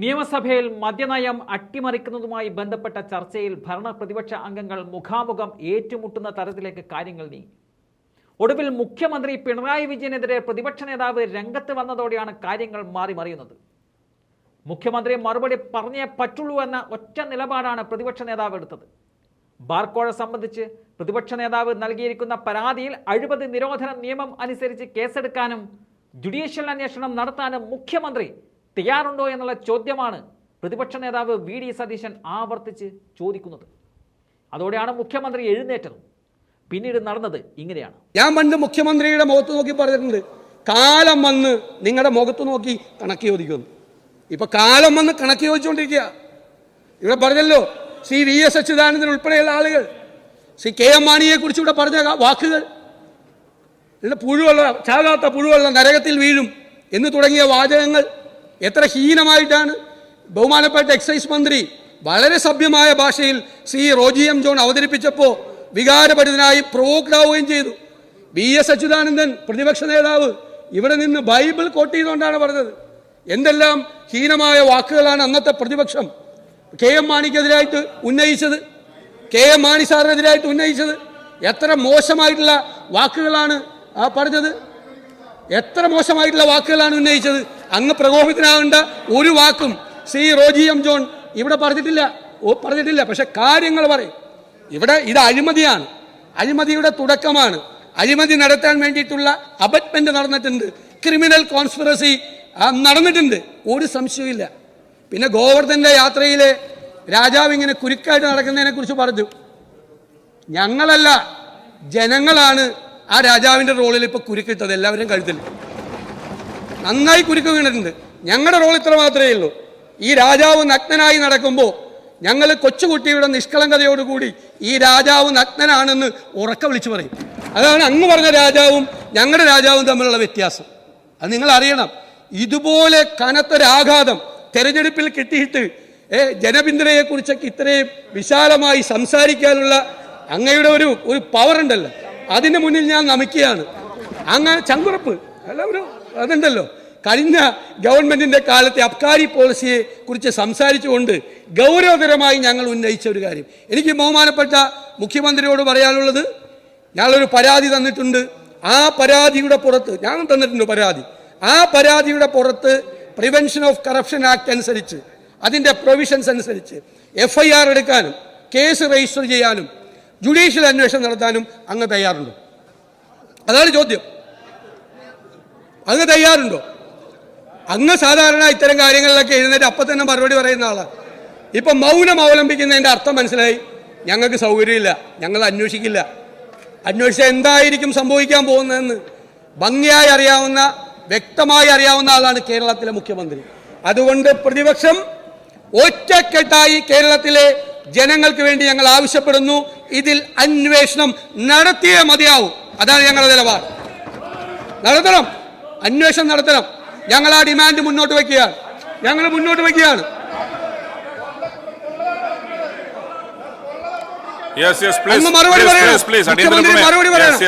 നിയമസഭയിൽ മദ്യനയം അട്ടിമറിക്കുന്നതുമായി ബന്ധപ്പെട്ട ചർച്ചയിൽ ഭരണ പ്രതിപക്ഷ അംഗങ്ങൾ മുഖാമുഖം ഏറ്റുമുട്ടുന്ന തരത്തിലേക്ക് കാര്യങ്ങൾ നീങ്ങി. ഒടുവിൽ മുഖ്യമന്ത്രി പിണറായി വിജയനെതിരെ പ്രതിപക്ഷ നേതാവ് രംഗത്ത് വന്നതോടെയാണ് കാര്യങ്ങൾ മാറി മറിയുന്നത്. മുഖ്യമന്ത്രി മറുപടി പറഞ്ഞേ പറ്റുള്ളൂ എന്ന ഒറ്റ നിലപാടാണ് പ്രതിപക്ഷ നേതാവ് എടുത്തത്. ബാർക്കോഴ സംബന്ധിച്ച് പ്രതിപക്ഷ നേതാവ് നൽകിയിരിക്കുന്ന പരാതിയിൽ അഴിമതി നിരോധന നിയമം അനുസരിച്ച് കേസെടുക്കാനും ജുഡീഷ്യൽ അന്വേഷണം നടത്താനും മുഖ്യമന്ത്രി തയ്യാറുണ്ടോ എന്നുള്ള ചോദ്യമാണ് പ്രതിപക്ഷ നേതാവ് വി ഡി സതീശൻ ആവർത്തിച്ച് ചോദിക്കുന്നത്. അതോടെയാണ് മുഖ്യമന്ത്രി എഴുന്നേറ്റത്. പിന്നീട് നടന്നത് ഇങ്ങനെയാണ്. ഞാൻ പണ്ട് മുഖ്യമന്ത്രിയുടെ മുഖത്ത് നോക്കി പറഞ്ഞിട്ടുണ്ട്. കാലം വന്ന് നിങ്ങളുടെ മുഖത്ത് നോക്കി കണക്ക് ചോദിക്കുന്നു. ഇപ്പൊ കാലം വന്ന് കണക്ക് ചോദിച്ചുകൊണ്ടിരിക്കുക ഇവിടെ പറഞ്ഞല്ലോ ശ്രീ വി എസ് അച്യുതാനന്ദൻ ഉൾപ്പെടെയുള്ള ആളുകൾ. ശ്രീ കെ എം മാണിയെ കുറിച്ച് ഇവിടെ പറഞ്ഞ വാക്കുകൾ. പുഴുവെള്ള ചാകാത്ത പുഴുവെള്ള നരകത്തിൽ വീഴും എന്ന് തുടങ്ങിയ വാചകങ്ങൾ എത്ര ഹീനമായിട്ടാണ് ബഹുമാനപ്പെട്ട എക്സൈസ് മന്ത്രി വളരെ സഭ്യമായ ഭാഷയിൽ സി റോജി എം ജോൺ അവതരിപ്പിച്ചപ്പോൾ വികാരപരിതനായി പ്രൊവോക്ഡ് ആവുകയും ചെയ്തു. വി എസ് അച്യുതാനന്ദൻ പ്രതിപക്ഷ നേതാവ് ഇവിടെ നിന്ന് ബൈബിൾ കോട്ട് ചെയ്തുകൊണ്ടാണ് പറഞ്ഞത്. എന്തെല്ലാം ഹീനമായ വാക്കുകളാണ് അന്നത്തെ പ്രതിപക്ഷം കെ എം മാണിക്കെതിരായിട്ട് ഉന്നയിച്ചത്. കെ എം മാണി സാറിനെതിരായിട്ട് ഉന്നയിച്ചത്. എത്ര മോശമായിട്ടുള്ള വാക്കുകളാണ് ആ പറഞ്ഞത്? എത്ര മോശമായിട്ടുള്ള വാക്കുകളാണ് ഉന്നയിച്ചത്? അങ്ങ് പ്രകോപിതനാകേണ്ട ഒരു വാക്കും സി റോജി എം ജോൺ ഇവിടെ പറഞ്ഞിട്ടില്ല. പറഞ്ഞിട്ടില്ല. പക്ഷെ കാര്യങ്ങൾ പറയും. ഇവിടെ ഇത് അഴിമതിയാണ്. അഴിമതിയുടെ തുടക്കമാണ്. അഴിമതി നടത്താൻ വേണ്ടിയിട്ടുള്ള അബറ്റ്മെന്റ് നടന്നിട്ടുണ്ട്. ക്രിമിനൽ കോൺസ്പിറസി നടന്നിട്ടുണ്ട്. ഒരു സംശയമില്ല പിന്നെ ഗോവർദ്ധന്റെ യാത്രയിലെ രാജാവ് ഇങ്ങനെ കുരുക്കായിട്ട് നടക്കുന്നതിനെ കുറിച്ച് പറഞ്ഞു. ഞങ്ങളല്ല ജനങ്ങളാണ് ആ രാജാവിന്റെ റോളിൽ ഇപ്പൊ കുരുക്കിട്ടത്. എല്ലാവരും കഴുത്തിൽ. നന്നായി കുരുക്ക് വീണിട്ടുണ്ട്. ഞങ്ങളുടെ റോൾ ഇത്ര മാത്രമേ ഉള്ളൂ. ഈ രാജാവ് നഗ്നനായി നടക്കുമ്പോൾ ഞങ്ങൾ കൊച്ചുകുട്ടിയുടെ നിഷ്കളങ്കതയോടുകൂടി ഈ രാജാവ് നഗ്നനാണെന്ന് ഉറക്ക വിളിച്ചു പറയും. അതാണ് അങ്ങ് പറഞ്ഞ രാജാവും ഞങ്ങളുടെ രാജാവും തമ്മിലുള്ള വ്യത്യാസം. അത് നിങ്ങൾ അറിയണം ഇതുപോലെ കനത്തൊരാഘാതം തെരഞ്ഞെടുപ്പിൽ കിട്ടിയിട്ട് ജനപിന്തുണയെക്കുറിച്ചൊക്കെ ഇത്രയും വിശാലമായി സംസാരിക്കാനുള്ള അങ്ങയുടെ ഒരു ഒരു പവർ ഉണ്ടല്ലോ. അതിന് മുന്നിൽ ഞാൻ നമിക്കുകയാണ്. അങ്ങനെ ചങ്കുറപ്പ്. അല്ല ഒരു അതുണ്ടല്ലോ. കഴിഞ്ഞ ഗവൺമെന്റിന്റെ കാലത്തെ അബ്കാരി പോളിസിയെ കുറിച്ച് സംസാരിച്ചുകൊണ്ട് ഗൗരവതരമായി ഞങ്ങൾ ഉന്നയിച്ച ഒരു കാര്യം. എനിക്ക് ബഹുമാനപ്പെട്ട മുഖ്യമന്ത്രിയോട് പറയാനുള്ളത് ഞങ്ങളൊരു പരാതി തന്നിട്ടുണ്ട്. ആ പരാതിയുടെ പുറത്ത് ഞാൻ തന്നിട്ടുണ്ട് പരാതി. ആ പരാതിയുടെ പുറത്ത് പ്രിവെൻഷൻ ഓഫ് കറപ്ഷൻ ആക്ട് അനുസരിച്ച് അതിന്റെ പ്രൊവിഷൻസ് അനുസരിച്ച് എഫ് ഐ ആർ എടുക്കാനും കേസ് രജിസ്റ്റർ ചെയ്യാനും ജുഡീഷ്യൽ അന്വേഷണം നടത്താനും അങ്ങ് തയ്യാറുണ്ടോ. അതാണ് ചോദ്യം. അങ്ങ് തയ്യാറുണ്ടോ? അങ്ങ് സാധാരണ ഇത്തരം കാര്യങ്ങളിലൊക്കെ എഴുന്നേറ്റ് അപ്പം തന്നെ മറുപടി പറയുന്ന ആളാണ് ഇപ്പം മൗനം അവലംബിക്കുന്നതിന്റെ അർത്ഥം മനസ്സിലായി? ഞങ്ങൾക്ക് സൗകര്യമില്ല ഞങ്ങൾ അന്വേഷിക്കില്ല. അന്വേഷിച്ചാൽ എന്തായിരിക്കും സംഭവിക്കാൻ പോകുന്നതെന്ന് ഭംഗിയായി അറിയാവുന്ന വ്യക്തമായി അറിയാവുന്ന ആളാണ് കേരളത്തിലെ മുഖ്യമന്ത്രി. അതുകൊണ്ട് പ്രതിപക്ഷം ഒറ്റക്കെട്ടായി കേരളത്തിലെ ജനങ്ങൾക്ക് വേണ്ടി ഞങ്ങൾ ആവശ്യപ്പെടുന്നു. ഇതിൽ അന്വേഷണം നടത്തിയേ മതിയാവും. അതാണ് ഞങ്ങളുടെ നിലപാട്. നടത്തണം. അന്വേഷണം നടത്തണം. ഞങ്ങൾ ആ ഡിമാൻഡ് മുന്നോട്ട് വയ്ക്കുകയാണ് ഞങ്ങൾ മുന്നോട്ട് വയ്ക്കുകയാണ് മറുപടി പറയണം.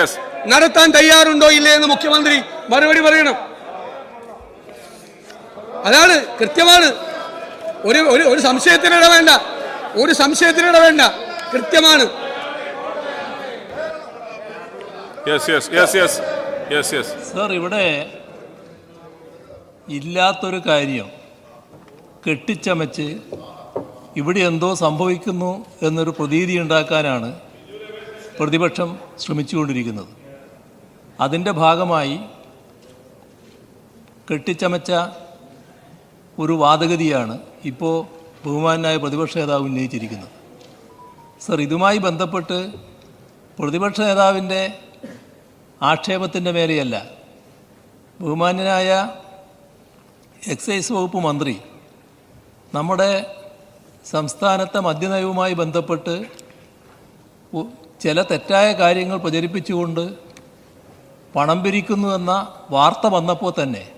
നടത്താൻ തയ്യാറുണ്ടോ ഇല്ലേ എന്ന് മുഖ്യമന്ത്രി മറുപടി പറയണം. അതാണ് കൃത്യമാണ്. ഒരു ഒരു ഒരു സംശയത്തിനിട വേണ്ട. ഒരു സംശയത്തിനിട വേണ്ട. കൃത്യമാണ്. Yes yes yes yes yes yes sir ഇവിടെ ഇല്ലാത്തൊരു കാര്യം കെട്ടിച്ചമച്ച് ഇവിടെ എന്തോ സംഭവിക്കുന്നു എന്നൊരു പ്രതീതി ഉണ്ടാക്കാനാണ് പ്രതിപക്ഷം ശ്രമിച്ചുകൊണ്ടിരിക്കുന്നത്. അതിന്റെ ഭാഗമായി കെട്ടിച്ചമച്ച ഒരു വാദഗതിയാണ് ഇപ്പോൾ ബഹുമാനായ പ്രതിപക്ഷ നേതാവ് ഉന്നയിച്ചിരിക്കുന്നത്. സർ ഇതുമായി ബന്ധപ്പെട്ട് പ്രതിപക്ഷ നേതാവിന്റെ ആക്ഷേപത്തിന്റെ മേലെയല്ല ബഹുമാന്യനായ എക്സൈസ് വകുപ്പ് മന്ത്രി നമ്മുടെ സംസ്ഥാനത്തെ മദ്യനയവുമായി ബന്ധപ്പെട്ട് ചില തെറ്റായ കാര്യങ്ങൾ പ്രചരിപ്പിച്ചുകൊണ്ട് പണം പിരിക്കുന്നുവെന്ന വാർത്ത വന്നപ്പോൾ തന്നെ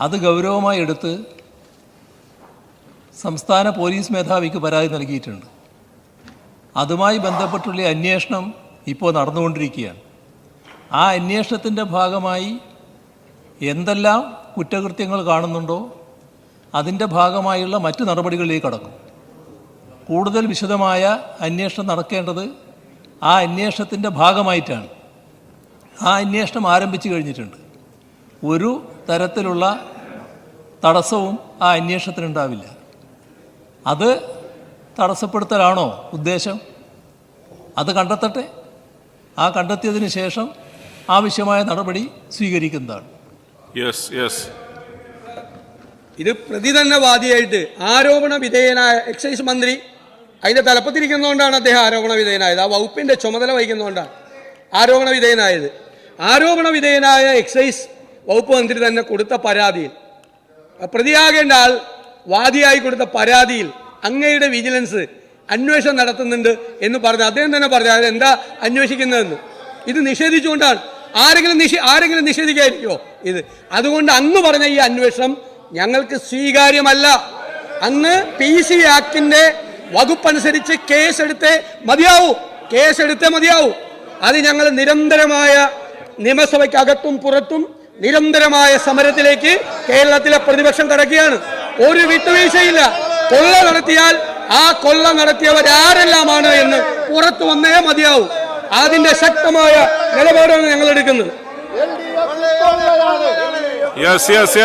അത് ഗൗരവമായി എടുത്ത് സംസ്ഥാന പോലീസ് മേധാവിക്ക് പരാതി നൽകിയിട്ടുണ്ട്. അതുമായി ബന്ധപ്പെട്ടുള്ള അന്വേഷണം ഇപ്പോൾ നടന്നുകൊണ്ടിരിക്കുകയാണ്. ആ അന്വേഷണത്തിന്റെ ഭാഗമായി എന്തെല്ലാം കുറ്റകൃത്യങ്ങൾ കാണുന്നുണ്ടോ? അതിന്റെ ഭാഗമായുള്ള മറ്റു നടപടികളിലേക്ക് കടക്കും. കൂടുതൽ വിശദമായ അന്വേഷണം നടക്കേണ്ടത് ആ അന്വേഷണത്തിന്റെ ഭാഗമായിട്ടാണ്. ആ അന്വേഷണം ആരംഭിച്ചു കഴിഞ്ഞിട്ടുണ്ട്. ഒരു തരത്തിലുള്ള തടസ്സവും ആ അന്വേഷണത്തിനുണ്ടാവില്ല. അത് തടസ്സപ്പെടുത്തലാണോ ഉദ്ദേശം? അത് കണ്ടെത്തട്ടെ. ആ കണ്ടെത്തിയതിന് ശേഷം ആവശ്യമായ നടപടി സ്വീകരിക്കുന്നതാണ്. യെസ് യെസ് ഇത് പ്രതി തന്നെ വാദിയായിട്ട് ആരോപണ വിധേയനായ എക്സൈസ് മന്ത്രി അതിന്റെ തലപ്പത്തിരിക്കുന്നതുകൊണ്ടാണ് അദ്ദേഹം ആരോപണ വിധേയനായത്. ആ വകുപ്പിന്റെ ചുമതല വഹിക്കുന്നതുകൊണ്ടാണ് ആരോപണ വിധേയനായത്. ആരോപണ വിധേയനായ എക്സൈസ് വകുപ്പ് മന്ത്രി തന്നെ കൊടുത്ത പരാതിയിൽ പ്രതിയാകേണ്ട ആൾ വാദിയായി കൊടുത്ത പരാതിയിൽ അങ്ങയുടെ വിജിലൻസ് അന്വേഷണം നടത്തുന്നുണ്ട് എന്ന് പറഞ്ഞ് അദ്ദേഹം തന്നെ പറഞ്ഞു അതെന്താ അന്വേഷിക്കുന്നതെന്ന്. ഇത് നിഷേധിച്ചുകൊണ്ടാണ് ആരെങ്കിലും നിഷി ആരെങ്കിലും നിഷേധിക്കായിരിക്കോ ഇത് അതുകൊണ്ട് അന്ന് പറഞ്ഞ ഈ അന്വേഷണം ഞങ്ങൾക്ക് സ്വീകാര്യമല്ല. അന്ന് പി സി ആക്ടിന്റെ വകുപ്പനുസരിച്ച് കേസെടുത്തേ മതിയാവൂ. കേസെടുത്തേ മതിയാവൂ. അത് ഞങ്ങൾ നിരന്തരമായ നിയമസഭയ്ക്കകത്തും പുറത്തും നിരന്തരമായ സമരത്തിലേക്ക് കേരളത്തിലെ പ്രതിപക്ഷം കടക്കുകയാണ്. ഒരു വിട്ടുവീഴ്ചയില്ല. കൊള്ള നടത്തിയാൽ ആ കൊള്ള നടത്തിയവരാരെല്ലാമാണ് എന്ന് പുറത്തു വന്നേ മതിയാവൂ. അതിന്റെ ശക്തമായ നിലപാടാണ് ഞങ്ങൾ എടുക്കുന്നത്. Yes yes yes